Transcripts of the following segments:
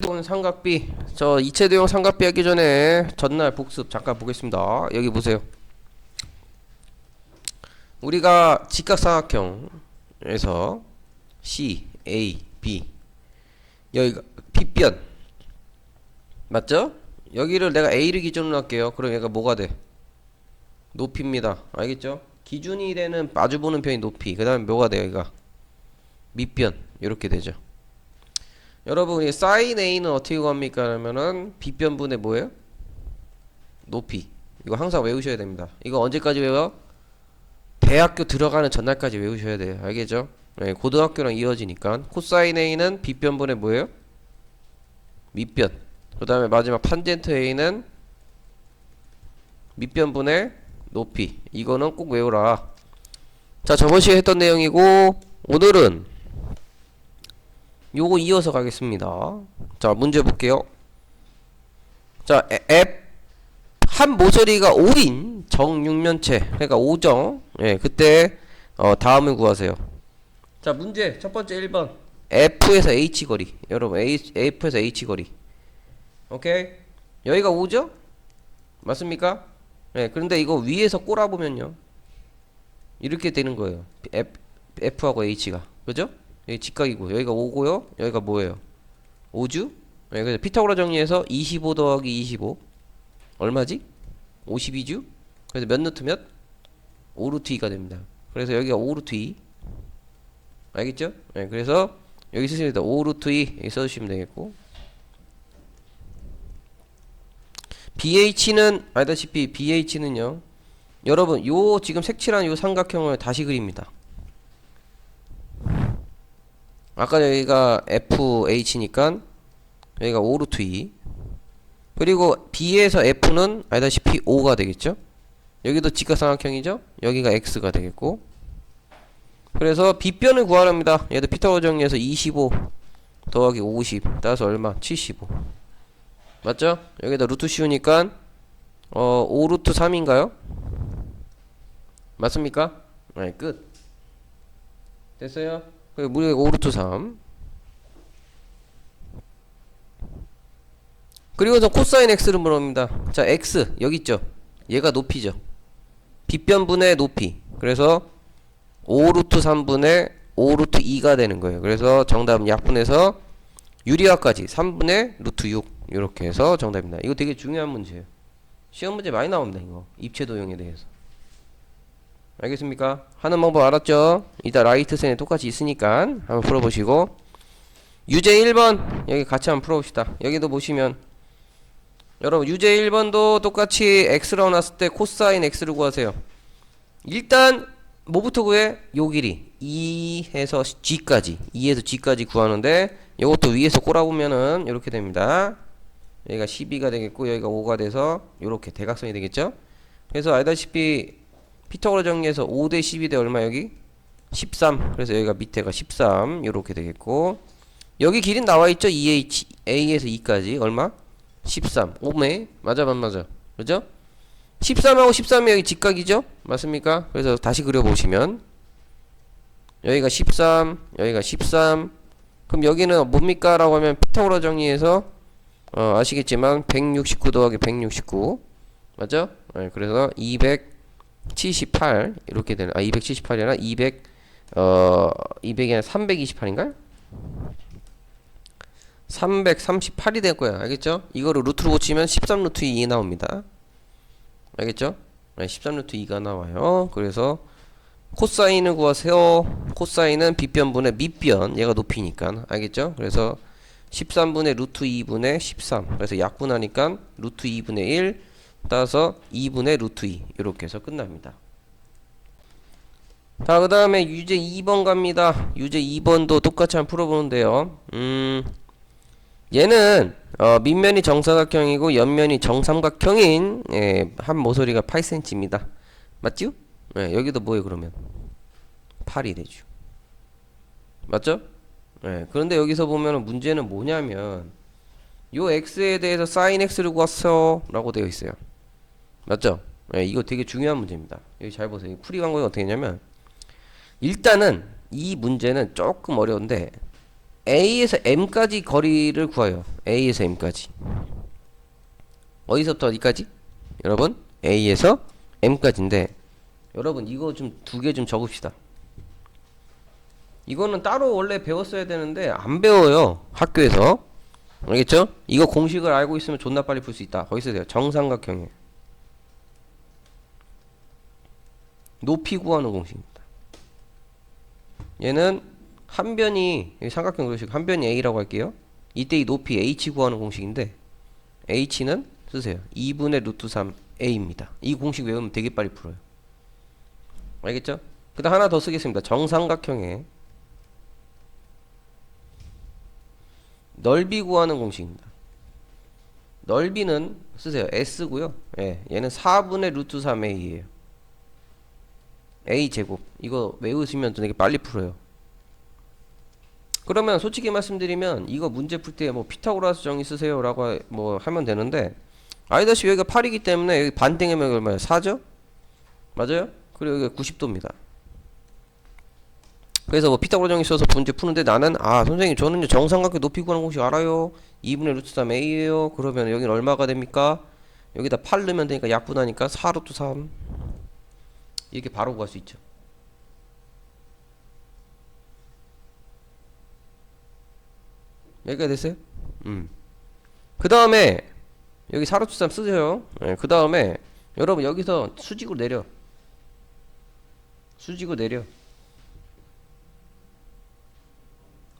이동 삼각비 저 이체도형 삼각비 하기 전에 전날 복습 잠깐 보겠습니다. 여기 보세요. 우리가 직각삼각형에서 C, A, B 여기가 B변. 맞죠? 여기를 내가 A를 기준으로 할게요. 그럼 얘가 뭐가 돼? 높이입니다. 알겠죠? 기준이 되는 마주보는 편이 높이. 그 다음에 뭐가 돼요 여기가? 밑변. 이렇게 되죠 여러분 이 사인 A는 어떻게 구합니까? 그러면은 B변분의 뭐예요? 높이 이거 항상 외우셔야 됩니다 이거 언제까지 외워? 대학교 들어가는 전날까지 외우셔야 돼요 알겠죠? 네, 고등학교랑 이어지니까 코사인 A는 B변분의 뭐예요? 밑변 그 다음에 마지막 탄젠트 A는 밑변분의 높이 이거는 꼭 외우라 자 저번 시간에 했던 내용이고 오늘은 요거 이어서 가겠습니다. 자 문제 볼게요. 자 앱 한 모서리가 5인 정육면체 그러니까 5정. 예 그때 어 다음을 구하세요. 자 문제 첫 번째 1번. F에서 H 거리. 여러분 A, F에서 H 거리. 오케이? 여기가 5죠? 맞습니까? 예 그런데 이거 위에서 꼬라 보면요. 이렇게 되는 거예요. F, F하고 H가. 그죠 여기 직각이고 여기가 5고요. 여기가 뭐예요? 5주? 예, 그래서 피타고라 정리해서 25 더하기 25 얼마지? 52주? 그래서 몇 루트 몇? 5루트 2가 됩니다. 그래서 여기가 5루트 2 알겠죠? 예, 그래서 여기 쓰시면 됩니다. 5루트 2 여기 써주시면 되겠고. BH는 알다시피 BH는요. 여러분 요 지금 색칠한 요 삼각형을 다시 그립니다 아까 여기가 FH니까 여기가 5루트 2 그리고 B에서 F는 알다시피 5가 되겠죠? 여기도 직각삼각형이죠? 여기가 X가 되겠고. 그래서 B변을 구하랍니다. 얘도 피타고라 정리해서 25 더하기 50 따라서 얼마? 75 맞죠? 여기다 루트 씌우니까 어 5루트 3인가요? 맞습니까? 네 끝. 됐어요? 그리고 무려 5루트 3 그리고서 코사인 x를 물어봅니다. 자 x 여기 있죠? 얘가 높이죠. 빗변분의 높이. 그래서 5루트 3분의 5루트 2가 되는 거예요. 그래서 정답은 약분해서 유리화까지 3분의 루트 6 이렇게 해서 정답입니다. 이거 되게 중요한 문제예요. 시험 문제 많이 나옵니다 이거. 입체 도형에 대해서 알겠습니까? 하는 방법 알았죠? 이따 라이트 센에 똑같이 있으니까 한번 풀어보시고. 유제 1번. 여기 같이 한번 풀어봅시다. 여기도 보시면. 여러분 유제 1번도 똑같이 x라고 놨을 때 코사인 x를 구하세요. 일단 뭐부터 구해? 요 길이. 2에서 g까지. 2에서 g까지 구하는데 이것도 위에서 꼬라보면은 이렇게 됩니다. 여기가 12가 되겠고 여기가 5가 돼서 이렇게 대각선이 되겠죠? 그래서 알다시피 피타고라 정리해서 5 대 12 대 얼마 여기? 13 그래서 여기가 밑에가 13 이렇게 되겠고 여기 길이 나와있죠 2H A에서 2까지 얼마? 13 5매 맞아 맞 맞아 그죠? 13하고 13이 여기 직각이죠? 맞습니까? 그래서 다시 그려보시면 여기가 13 여기가 13 그럼 여기는 뭡니까? 라고 하면 피타고라 정리해서 어, 아시겠지만 169 더하기 169 맞죠? 네, 그래서 278 이렇게 되는 아 278이 아니라 200 어, 200이 아니라 328인가요? 338이 될 거야. 알겠죠? 이거를 루트로 고치면 13루트 2 나옵니다. 알겠죠? 네, 13루트 2가 나와요. 그래서 코사인을 구하세요. 코사인은 빗변분의 밑변. 얘가 높이니까. 알겠죠? 그래서 13분의 루트 2분의 13. 그래서 약분하니까 루트 2분의 1 따라서 2분의 루트 2. 이렇게 해서 끝납니다. 자, 그 다음에 유제 2번 갑니다. 유제 2번도 똑같이 한번 풀어보는데요. 음, 얘는 어, 밑면이 정사각형이고 옆면이 정삼각형인 예, 한 모서리가 8cm입니다. 맞죠? 예, 여기도 뭐예요 그러면? 8이 되죠. 맞죠? 예, 그런데 여기서 보면 문제는 뭐냐면 요 x에 대해서 sin x를 구했어 라고 되어 있어요. 맞죠? 예, 이거 되게 중요한 문제입니다. 여기 잘 보세요. 풀이 광고는 어떻게 했냐면 일단은 이 문제는 조금 어려운데 A에서 M까지 거리를 구해요. A에서 M까지. 어디서부터 어디까지? 여러분 A에서 M까지인데 여러분 이거 좀 두 개 좀 적읍시다. 이거는 따로 원래 배웠어야 되는데 안 배워요 학교에서 알겠죠? 이거 공식을 알고 있으면 존나 빨리 풀 수 있다. 거기 쓰세요. 정삼각형에 높이 구하는 공식입니다. 얘는 한 변이 삼각형 그러시고 한 변이 a라고 할게요. 이때 이 높이 h 구하는 공식인데 h는 쓰세요. 2분의 루트 3 a입니다. 이 공식 외우면 되게 빨리 풀어요. 알겠죠? 그다음 하나 더 쓰겠습니다. 정삼각형에 넓이 구하는 공식입니다. 넓이는 쓰세요. s고요. 예, 얘는 4분의 루트 3a예요. A 제곱 이거 외우시면 되게 빨리 풀어요. 그러면 솔직히 말씀드리면 이거 문제 풀 때 뭐 피타고라스 정의 쓰세요 라고 하- 뭐 하면 되는데 아이다시 여기가 8이기 때문에 여기 반땡이면 얼마예요? 4죠? 맞아요? 그리고 여기가 90도입니다. 그래서 뭐 피타고라 정의 써서 문제 푸는데 나는 아 선생님 저는 정삼각형 높이 구하는 공식 알아요. 2분의 루트 3 a예요. 그러면 여기는 얼마가 됩니까? 여기다 8 넣으면 되니까 약분하니까 4 루트 3 이렇게 바로 구할 수 있죠. 여기가 됐어요? 음. 그 다음에 여기 4 루트 3 쓰세요. 예, 그 다음에 여러분 여기서 수직으로 내려. 수직으로 내려.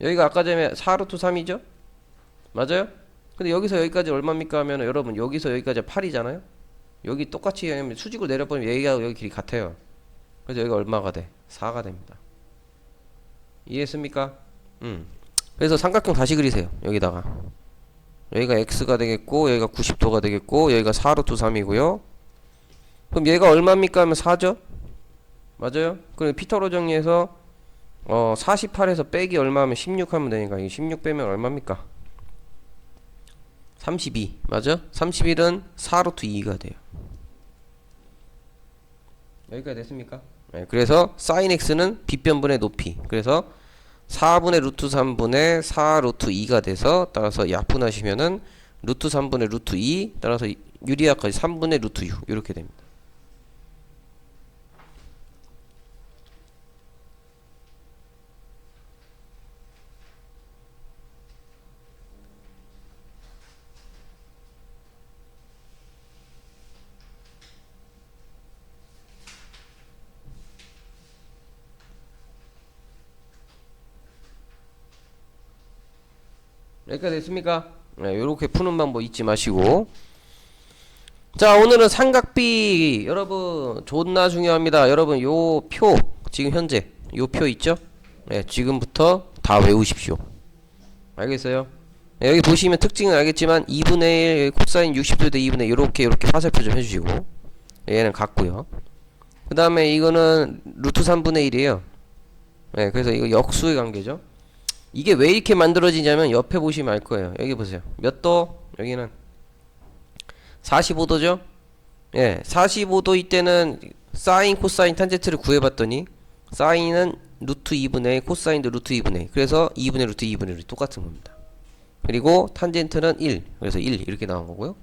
여기가 아까 전에 4 루트 3이죠? 맞아요? 근데 여기서 여기까지 얼마입니까 하면 여러분 여기서 여기까지 8이잖아요? 여기 똑같이 수직으로 내려보면 여기가 여기 길이 같아요. 그래서 여기가 얼마가 돼? 4가 됩니다. 이해했습니까? 음. 그래서 삼각형 다시 그리세요. 여기다가. 여기가 x가 되겠고 여기가 90도가 되겠고 여기가 4루트 3이고요. 그럼 얘가 얼마입니까 하면 4죠? 맞아요? 그럼 피타로 정리해서 어 48에서 빼기 얼마 하면 16 하면 되니까 이 16 빼면 얼마입니까? 32 맞아? 31은 4루트 2가 돼요. 여기까지 됐습니까? 네, 그래서 sin x는 빗변분의 높이. 그래서 4분의 루트 3분의 4 루트 2가 돼서 따라서 약분하시면은 루트 3분의 루트 2 따라서 유리화까지 3분의 루트 6 이렇게 됩니다. 여기까지 됐습니까? 네, 요렇게 푸는 방법 잊지 마시고. 자 오늘은 삼각비. 여러분 존나 중요합니다. 여러분 요 표 지금 현재 요 표 있죠? 네, 지금부터 다 외우십시오. 알겠어요? 네, 여기 보시면 특징은 알겠지만 2분의 1 코사인 60도 대 2분의 1 요렇게 화살표 좀 해주시고. 얘는 같고요. 그 다음에 이거는 루트 3분의 1이에요. 네, 그래서 이거 역수의 관계죠 이게 왜 이렇게 만들어지냐면 옆에 보시면 알 거예요. 여기 보세요. 몇 도? 여기는 45도죠? 예, 45도 이때는 사인, 코사인, 탄젠트를 구해봤더니 사인은 루트 2분의 1, 코사인도 루트 2분의 1. 그래서 2분의 루트 2분의 1이 똑같은 겁니다. 그리고 탄젠트는 1. 그래서 1 이렇게 나온 거고요.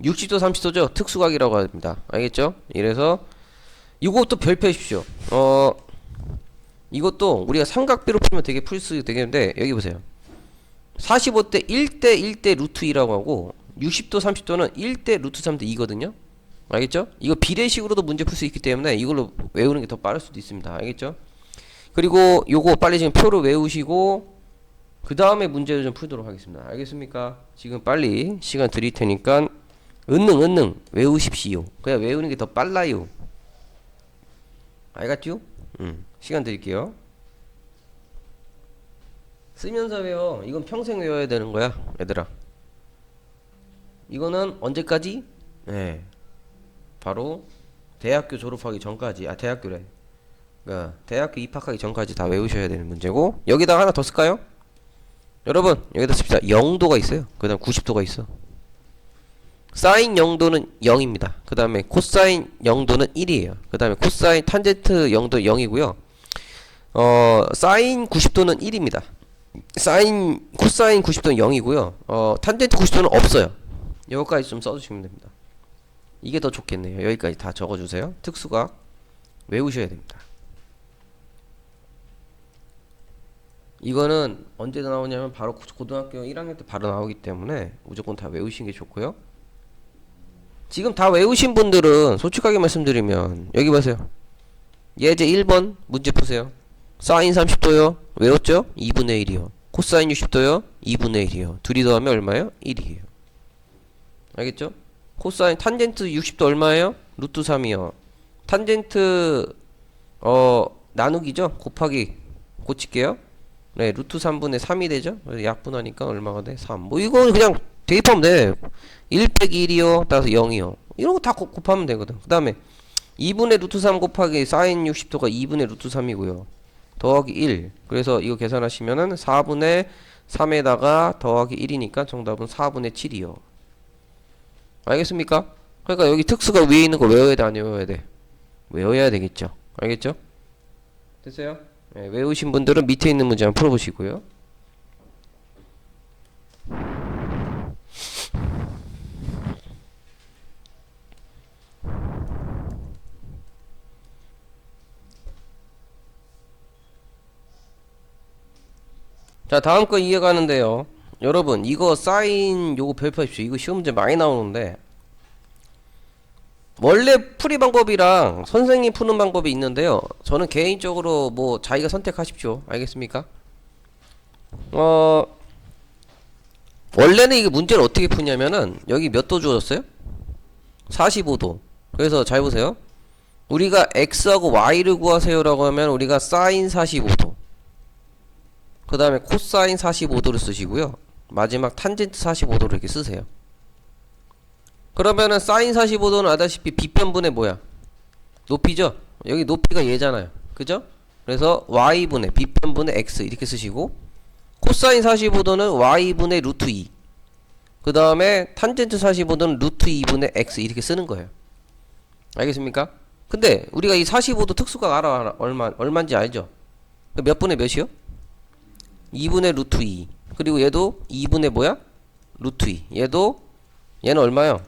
60도, 30도죠? 특수각이라고 합니다. 알겠죠? 이래서 이것도 별표하십시오. 어 이것도 우리가 삼각비로 풀면 되게 풀 수 되겠는데 여기 보세요 45대 1대 1대 루트 2라고 하고 60도 30도는 1대 루트 3대 2거든요 알겠죠? 이거 비례식으로도 문제 풀 수 있기 때문에 이걸로 외우는 게 더 빠를 수도 있습니다 알겠죠? 그리고 요거 빨리 지금 표를 외우시고 그 다음에 문제를 좀 풀도록 하겠습니다 알겠습니까? 지금 빨리 시간 드릴 테니까 은능 은능 외우십시오 그냥 외우는 게 더 빨라요 알겠죠? 음. 시간 드릴게요. 쓰면서 외워. 이건 평생 외워야 되는 거야, 얘들아. 이거는 언제까지? 네. 바로 대학교 졸업하기 전까지. 아, 대학교래. 그러니까 대학교 입학하기 전까지 다 외우셔야 되는 문제고 여기다가 하나 더 쓸까요? 여러분, 여기다 씁시다. 0도가 있어요. 그 다음 90도가 있어. 사인 0도는 0입니다. 그 다음에 코사인 0도는 1이에요. 그 다음에 코사인 탄젠트 0도 0이고요. 어, 사인 90도는 1입니다. 사인 코사인 90도는 0이고요. 어, 탄젠트 90도는 없어요. 여기까지 좀 써주시면 됩니다. 이게 더 좋겠네요. 여기까지 다 적어주세요. 특수각 외우셔야 됩니다. 이거는 언제 나오냐면 바로 고- 고등학교 1학년 때 바로 나오기 때문에 무조건 다 외우시는 게 좋고요. 지금 다 외우신 분들은 솔직하게 말씀드리면 여기 보세요. 예제 1번 문제 푸세요. 사인 30도요. 외웠죠? 2분의 1이요. 코사인 60도요. 2분의 1이요. 둘이 더하면 얼마예요? 1이에요. 알겠죠? 코사인 탄젠트 60도 얼마예요? 루트 3이요. 탄젠트 어 나누기죠? 곱하기 고칠게요. 네, 루트 3분의 3이 되죠? 약분하니까 얼마가 돼? 3. 뭐 이거 그냥 대입하면 돼. 1 빼기 1이요. 따라서 0이요. 이런 거 다 곱하면 되거든. 그 다음에 2분의 루트 3 곱하기 사인 60도가 2분의 루트 3이고요. 더하기 1. 그래서 이거 계산하시면은 4분의 3에다가 더하기 1이니까 정답은 4분의 7이요. 알겠습니까? 그러니까 여기 특수가 위에 있는 거 외워야 돼, 안 외워야 돼? 외워야 되겠죠. 알겠죠? 됐어요? 네, 외우신 분들은 밑에 있는 문제 한번 풀어보시고요. 자 다음 거 이해가는데요. 여러분 이거 사인 요거 별표하십시오. 이거 시험 문제 많이 나오는데. 원래 풀이 방법이랑 선생님 푸는 방법이 있는데요. 저는 개인적으로 뭐 자기가 선택하십시오. 알겠습니까? 어 원래는 이게 문제를 어떻게 푸냐면은 여기 몇 도 주어졌어요? 45도. 그래서 잘 보세요. 우리가 x하고 y를 구하세요 라고 하면 우리가 사인 45도 그 다음에 코사인 45도를 쓰시고요. 마지막 탄젠트 45도를 이렇게 쓰세요. 그러면은 사인 45도는 아다시피 빗변분의 뭐야? 높이죠? 여기 높이가 얘잖아요. 그죠? 그래서 y분의 빗변분의 x 이렇게 쓰시고 코사인 45도는 y분의 루트 2. 그 다음에 탄젠트 45도는 루트 2분의 x 이렇게 쓰는 거예요. 알겠습니까? 근데 우리가 이 45도 특수각 알아 얼마 얼마인지 알죠? 몇 분의 몇이요? 2분의 루트 2 그리고 얘도 2분의 뭐야? 루트 2 얘도 얘는 얼마요?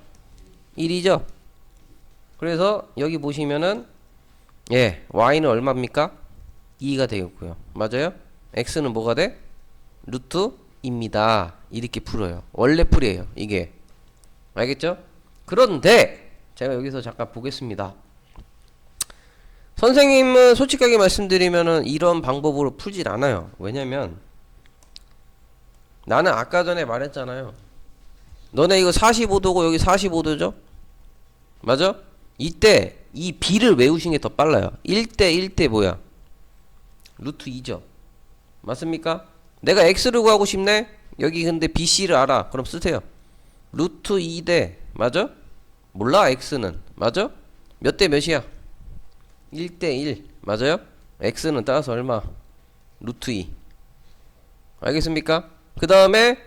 1이죠? 그래서 여기 보시면은 예 y는 얼마입니까? 2가 되겠고요 맞아요? x는 뭐가 돼? 루트 입니다 이렇게 풀어요 원래 풀이에요 이게 알겠죠? 그런데 제가 여기서 잠깐 보겠습니다 선생님은 솔직하게 말씀드리면은 이런 방법으로 풀질 않아요 왜냐면 나는 아까 전에 말했잖아요. 너네 이거 45도고 여기 45도죠? 맞아? 이때 이 b를 외우신 게 더 빨라요. 1대 1대 뭐야? 루트 2죠. 맞습니까? 내가 x를 구하고 싶네? 여기 근데 bc를 알아. 그럼 쓰세요. 루트 2대 맞아? 몰라 x는 맞아? 몇 대 몇이야? 1대 1 맞아요? x는 따라서 얼마? 루트 2 알겠습니까? 그 다음에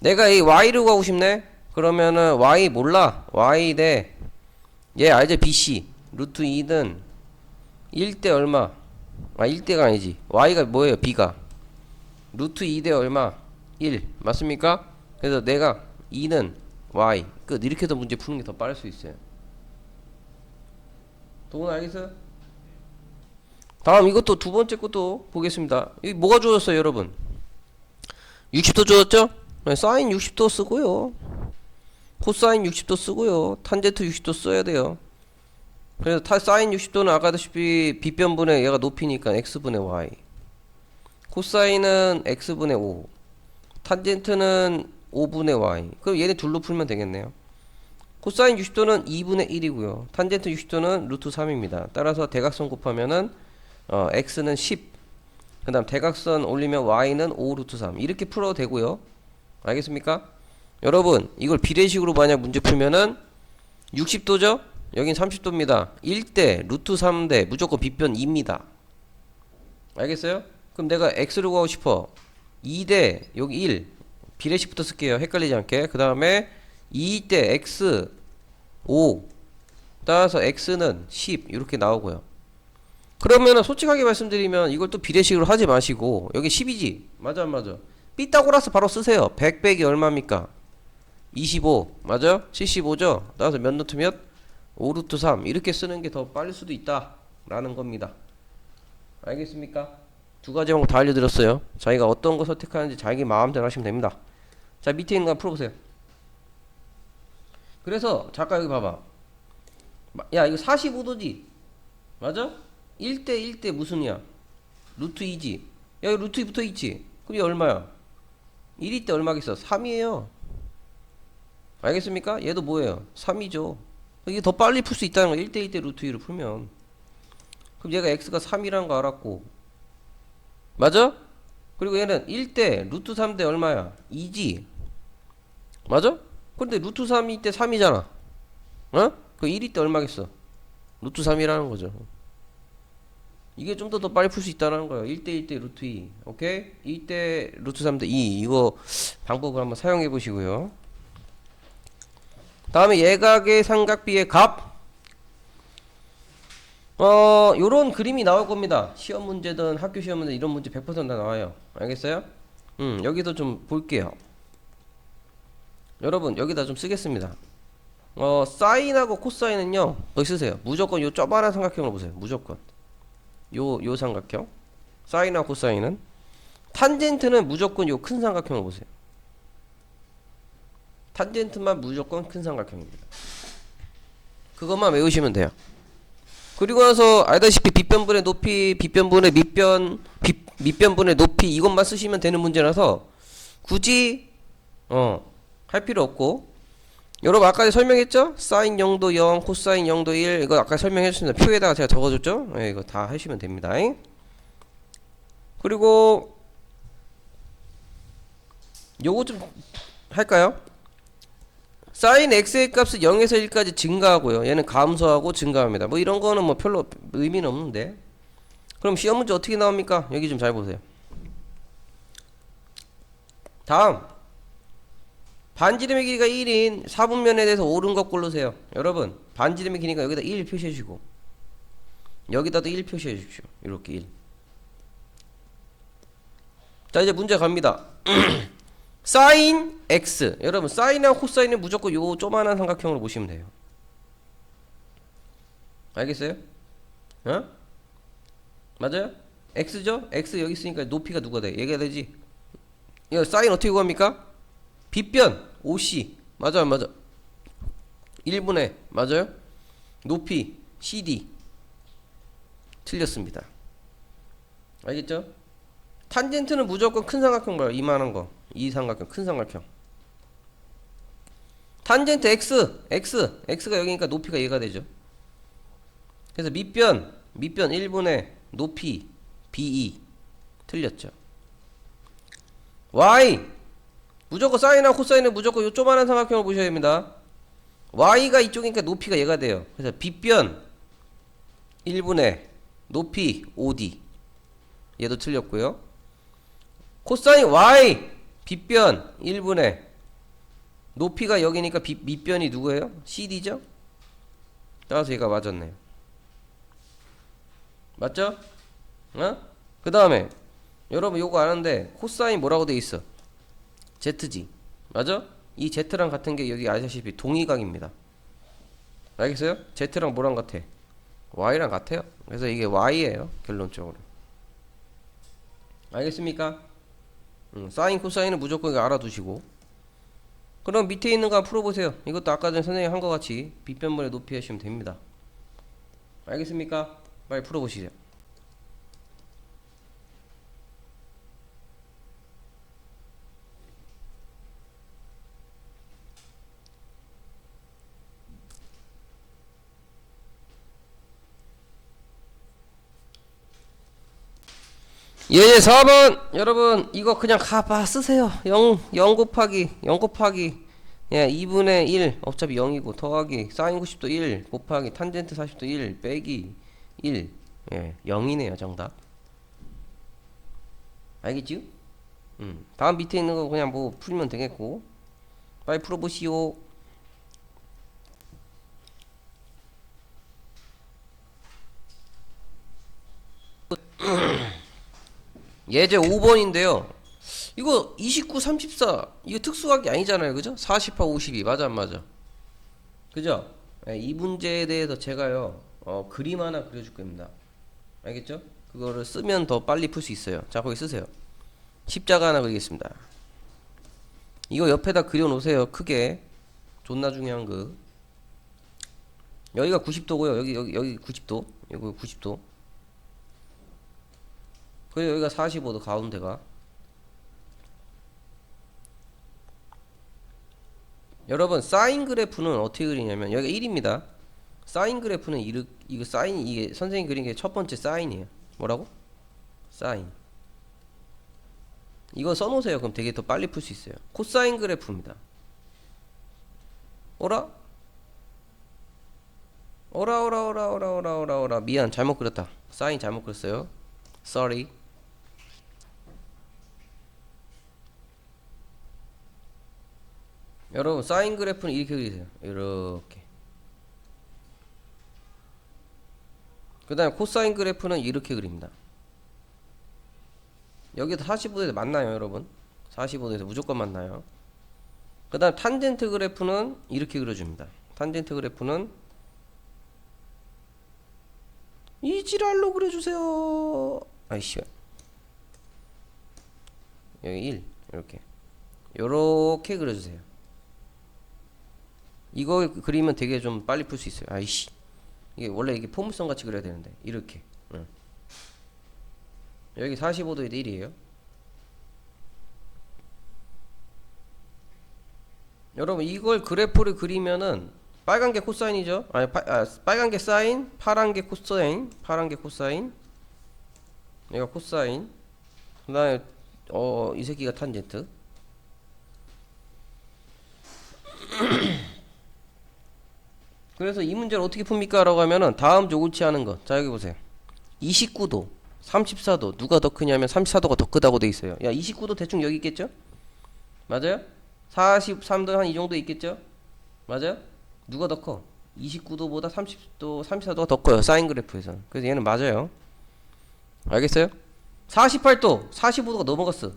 내가 이 y를 구하고 싶네. 그러면은 y 몰라. y 대얘 알죠 bc 루트 2는 1대 얼마? 아 1대가 아니지. y가 뭐예요? b가. 루트 2대 얼마? 1 맞습니까? 그래서 내가 2는 y. 끝. 이렇게 해서 문제 푸는 게 더 빠를 수 있어요. 동은 알겠어요? 다음 이것도 두 번째 것도 보겠습니다. 이 뭐가 주어졌어요 여러분 60도 주었죠? 네, 사인 60도 쓰고요. 코사인 60도 쓰고요. 탄젠트 60도 써야 돼요. 그래서 타, 사인 60도는 아까다시피 빗변분의 얘가 높이니까 x분의 y. 코사인은 x분의 5. 탄젠트는 5분의 y. 그럼 얘네 둘로 풀면 되겠네요. 코사인 60도는 2분의 1이고요. 탄젠트 60도는 루트 3입니다. 따라서 대각선 곱하면은 어, x는 10. 그 다음 대각선 올리면 y는 5 루트 3 이렇게 풀어도 되고요. 알겠습니까? 여러분 이걸 비례식으로 만약 문제 풀면은 60도죠? 여긴 30도입니다. 1대 루트 3대 무조건 빗변 2입니다. 알겠어요? 그럼 내가 x를 구하고 싶어. 2대 여기 1 비례식부터 쓸게요. 헷갈리지 않게. 그 다음에 2대 x 5 따라서 x는 10 이렇게 나오고요 그러면은 솔직하게 말씀드리면 이걸 또 비례식으로 하지 마시고 여기 10이지. 맞아 안 맞아? 삐따고라스 바로 쓰세요. 100 빼기 얼마입니까? 25 맞아요 75죠? 따라서 몇 루트 몇? 5루트 3 이렇게 쓰는 게 더 빠를 수도 있다 라는 겁니다. 알겠습니까? 두 가지 방법 다 알려드렸어요. 자기가 어떤 거 선택하는지 자기 마음대로 하시면 됩니다. 자 밑에 있는 거 풀어보세요. 그래서 잠깐 여기 봐봐. 마- 야 이거 45도지. 맞아? 1대 1대 무슨이야? 루트 2지. 야, 여기 루트 2 붙어 있지. 그럼 이 얼마야? 1이 때 얼마겠어? 3이에요. 알겠습니까? 얘도 뭐예요? 3이죠. 이게 더 빨리 풀 수 있다는 거 1대 1대 루트 2를 풀면. 그럼 얘가 x가 3이라는 거 알았고. 맞아? 그리고 얘는 1대 루트 3대 얼마야? 2지. 맞아? 근데 루트 3이 때 3이잖아. 어? 그 1이 때 얼마겠어? 루트 3이라는 거죠. 이게 좀 더 더 빨리 풀 수 있다는 거예요. 1대 1대 루트 2. 오케이? 2대 루트 3대 2. 이거 방법을 한번 사용해 보시고요. 다음에 예각의 삼각비의 값. 어, 요런 그림이 나올 겁니다. 시험 문제든 학교 시험 문제 이런 문제 100%다 나와요. 알겠어요? 음, 여기도 좀 볼게요. 여러분, 여기다 좀 쓰겠습니다. 어, 사인하고 코사인은요. 거기 쓰세요. 무조건 요 쪼만한 삼각형을 보세요. 무조건. 요, 요 삼각형. 사인과 코사인은. 탄젠트는 무조건 요 큰 삼각형을 보세요. 탄젠트만 무조건 큰 삼각형입니다. 그것만 외우시면 돼요. 그리고 나서 알다시피 빗변분의 높이, 빗변분의 밑변, 빗, 밑변분의 높이 이것만 쓰시면 되는 문제라서 굳이 어, 할 필요 없고 여러분 아까 설명했죠? 사인 0도 0, 코사인 0도 1 이거 아까 설명했습니다. 표에다가 제가 적어줬죠? 네, 이거 다 하시면 됩니다. 그리고 요거 좀 할까요? 사인 x의 값은 0에서 1까지 증가하고요. 얘는 감소하고 증가합니다. 뭐 이런 거는 뭐 별로 의미는 없는데. 그럼 시험 문제 어떻게 나옵니까? 여기 좀 잘 보세요. 다음 반지름의 길이가 1인 4분면에 대해서 옳은 것 고르세요. 여러분 반지름의 길이가 여기다 1 표시해 주시고 여기다도 1 표시해 주십시오. 이렇게 1. 자 이제 문제 갑니다. 사인 x 여러분 사인이나 코사인은 무조건 요 조만한 삼각형으로 보시면 돼요. 알겠어요? 어? 맞아요? x죠? x 여기 있으니까 높이가 누가 돼? 얘가 되지? 이거 사인 어떻게 구합니까? 빗변 OC 맞아요 맞아 1분의 맞아요? 높이 CD. 틀렸습니다. 알겠죠? 탄젠트는 무조건 큰 삼각형 봐요 이만한 거이 삼각형 큰 삼각형. 탄젠트 X X X가 여기니까 높이가 얘가 되죠. 그래서 밑변 밑변 1분의 높이 BE 틀렸죠. Y 무조건 사인이나 코사인은 무조건 요 조만한 삼각형을 보셔야 됩니다. y가 이쪽이니까 높이가 얘가 돼요. 그래서 빗변 1분의 높이 5d 얘도 틀렸고요. 코사인 y 빗변 1분의 높이가 여기니까 빗, 밑변이 누구예요? cd죠? 따라서 얘가 맞았네요. 맞죠? 어? 그 다음에 여러분 요거 아는데 코사인 뭐라고 돼 있어? Z지. 맞아? 이 Z랑 같은 게 여기 아시다시피 동의각입니다. 알겠어요? Z랑 뭐랑 같아? Y랑 같아요. 그래서 이게 Y예요. 결론적으로. 알겠습니까? 음, 사인, 코사인은 무조건 알아두시고. 그럼 밑에 있는 거 풀어보세요. 이것도 아까 전에 선생님 한것 같이 빗변분의 높이 하시면 됩니다. 알겠습니까? 빨리 풀어보시죠. 예, 4번. 여러분, 이거 그냥 가봐 쓰세요. 0, 0 곱하기, 0 곱하기, 예, 2분의 1. 어차피 0이고, 더하기, 사인 90도 1, 곱하기, 탄젠트 40도 1, 빼기, 1. 예, 0이네요, 정답. 알겠죠? 음, 다음 밑에 있는 거 그냥 뭐 풀면 되겠고. 빨리 풀어보시오. 예제 5번인데요. 이거 29, 34 이거 특수각이 아니잖아요, 그죠? 48, 52 맞아 안 맞아? 그죠? 예, 이 문제에 대해서 제가요 어, 그림 하나 그려줄 겁니다. 알겠죠? 그거를 쓰면 더 빨리 풀 수 있어요. 자 거기 쓰세요. 십자가 하나 그리겠습니다. 이거 옆에다 그려 놓으세요. 크게 존나 중요한 그 여기가 90도고요. 여기 여기 여기 90도. 여기 90도. 그리고 여기가 45도 가운데가 여러분 사인 그래프는 어떻게 그리냐면 여기가 1입니다. 사인 그래프는 이르, 이거 사인 이게 선생님 그린 게 첫 번째 사인이에요. 뭐라고? 사인. 이거 써놓으세요. 그럼 되게 더 빨리 풀 수 있어요. 코사인 그래프입니다. 어라? 어라 어라 어라 어라 어라 어라 어라 미안 잘못 그렸다. 사인 잘못 그렸어요. Sorry. 여러분 사인 그래프는 이렇게 그리세요. 이렇게. 그 다음에 코사인 그래프는 이렇게 그립니다. 여기도 45도에서 만나요, 여러분. 45도에서 무조건 만나요. 그 다음 탄젠트 그래프는 이렇게 그려줍니다. 탄젠트 그래프는 이 지랄로 그려주세요. 아이씨. 여기 1 이렇게 요렇게 그려주세요. 이거 그리면 되게 좀 빨리 풀 수 있어요. 아이씨. 이게 원래 이게 포물선 같이 그려야 되는데 이렇게. 응. 여기 45도에 1이에요. 여러분 이걸 그래프를 그리면은 빨간 게 코사인이죠. 아니 파, 아, 빨간 게 사인, 파란 게 코사인, 파란 게 코사인. 얘가 코사인. 그다음에 어이 새끼가 탄젠트. 그래서 이 문제를 어떻게 풉니까? 라고 하면은 다음 주 옳지 않은 거. 자 여기 보세요. 29도, 34도 누가 더 크냐면 34도가 더 크다고 돼 있어요. 야 29도 대충 여기 있겠죠? 맞아요? 43도 한 이 정도 있겠죠? 맞아요? 누가 더 커? 29도보다 30도, 34도가 더 커요. 사인 그래프에서. 그래서 얘는 맞아요. 알겠어요? 48도, 45도가 넘어갔어.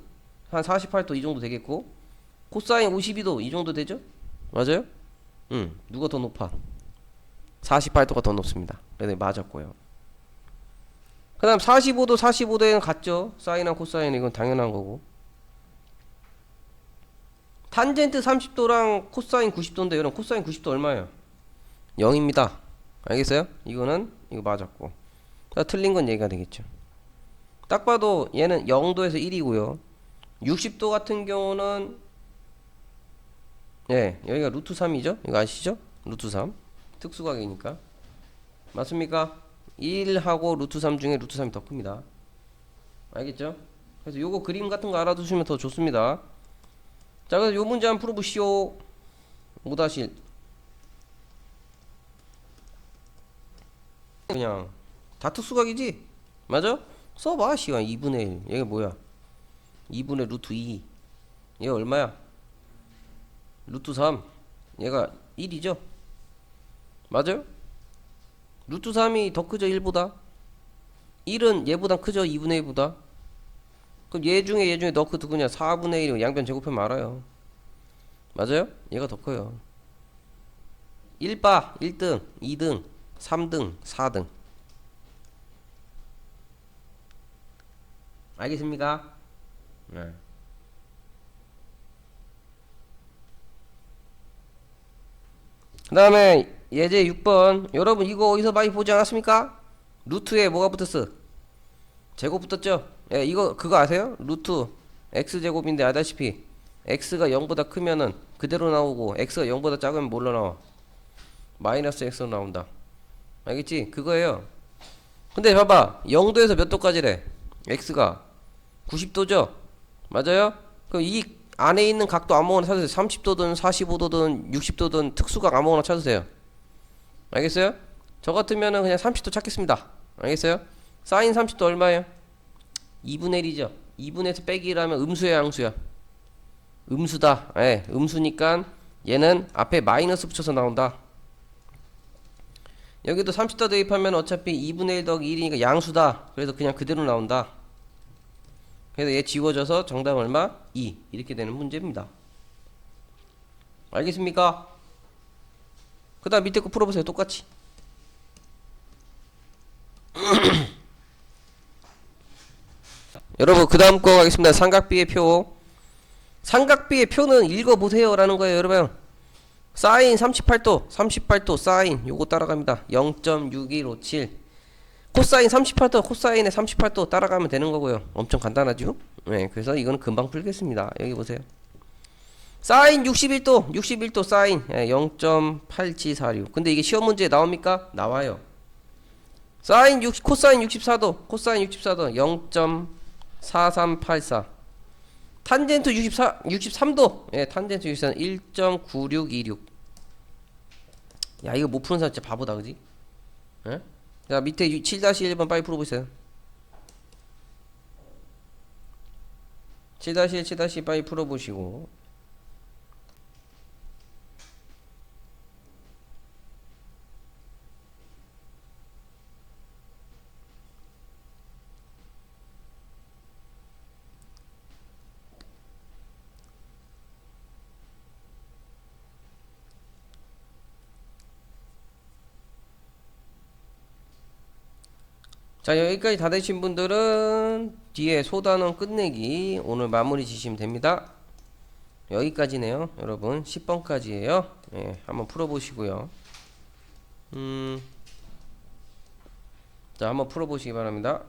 한 48도 이 정도 되겠고 코사인 52도 이 정도 되죠? 맞아요? 응. 누가 더 높아? 48도가 더 높습니다. 그래서 맞았고요. 그 다음 45도, 45도에는 같죠? 사인랑 코사인 이건 당연한 거고. 탄젠트 30도랑 코사인 90도인데 여러분 코사인 90도 얼마예요? 0입니다. 알겠어요? 이거는 이거 맞았고. 자, 틀린 건 얘기가 되겠죠. 딱 봐도 얘는 0도에서 1이고요. 60도 같은 경우는 예, 여기가 루트 3이죠? 이거 아시죠? 루트 3. 특수각이니까. 맞습니까? 1하고 루트 3 중에 루트 3이 더 큽니다. 알겠죠? 그래서 요거 그림 같은 거 알아두시면 더 좋습니다. 자, 그래서 요 문제 한번 풀어보시오. 5-1. 그냥 다 특수각이지? 맞아? 써봐 시간 2분의 1 얘가 뭐야 2분의 루트 2 얘가 얼마야 루트 3 얘가 1이죠 맞아요? 루트 3이 더 크죠 1보다 1은 얘보다 크죠 2분의 1보다 그럼 얘 중에 얘 중에 더크 누구냐 4분의 1 양변 제곱하면 알아요 맞아요? 얘가 더 커요 1바 1등 2등 3등 4등 알겠습니까? 네. 그 다음에 예제 6번 여러분 이거 어디서 많이 보지 않았습니까? 루트에 뭐가 붙었어? 제곱 붙었죠? 예, 이거 그거 아세요? 루트 x제곱인데 알다시피 x가 0보다 크면은 그대로 나오고 x가 0보다 작으면 뭘로 나와? 마이너스 x로 나온다 알겠지? 그거예요 근데 봐봐 0도에서 몇 도까지래? x가 90도죠? 맞아요? 그럼 이 안에 있는 각도 아무거나 찾으세요. 30도든 45도든 60도든 특수각 아무거나 찾으세요. 알겠어요? 저 같으면은 그냥 30도 찾겠습니다. 알겠어요? 사인 30도 얼마예요? 2분의 1이죠. 2분에서 빼기 1하면 음수야, 양수야? 음수다. 예, 음수니까 얘는 앞에 마이너스 붙여서 나온다. 여기도 30도 대입하면 어차피 2분의 1 더하기 1이니까 양수다. 그래서 그냥 그대로 나온다. 그래서 얘 지워져서 정답 얼마? 2 이렇게 되는 문제입니다. 알겠습니까? 그 다음 밑에 거 풀어보세요. 똑같이. 여러분 그 다음 거 가겠습니다. 삼각비의 표. 삼각비의 표는 읽어보세요 라는 거예요 여러분. 사인 38도 38도 사인 요거 따라갑니다. 0.6157 코사인 38도 코사인에 38도 따라가면 되는 거고요. 엄청 간단하죠? 네, 그래서 이거는 금방 풀겠습니다. 여기 보세요. 사인 61도 61도 사인. 예, 0.8746 근데 이게 시험 문제에 나옵니까? 나와요. 사인 60 코사인 64도 코사인 64도 0.4384 탄젠트 64 63도. 예 탄젠트 64 1.9626 야 이거 못 푸는 사람 진짜 바보다 그지? 예? 자 밑에 7-1번 빨리 풀어보세요. 7-1 7-2 빨리 풀어보시고 자 여기까지 다 되신 분들은 뒤에 소단원 끝내기 오늘 마무리 지시면 됩니다. 여기까지네요 여러분. 10번까지예요. 예, 한번 풀어보시고요. 음, 자 한번 풀어보시기 바랍니다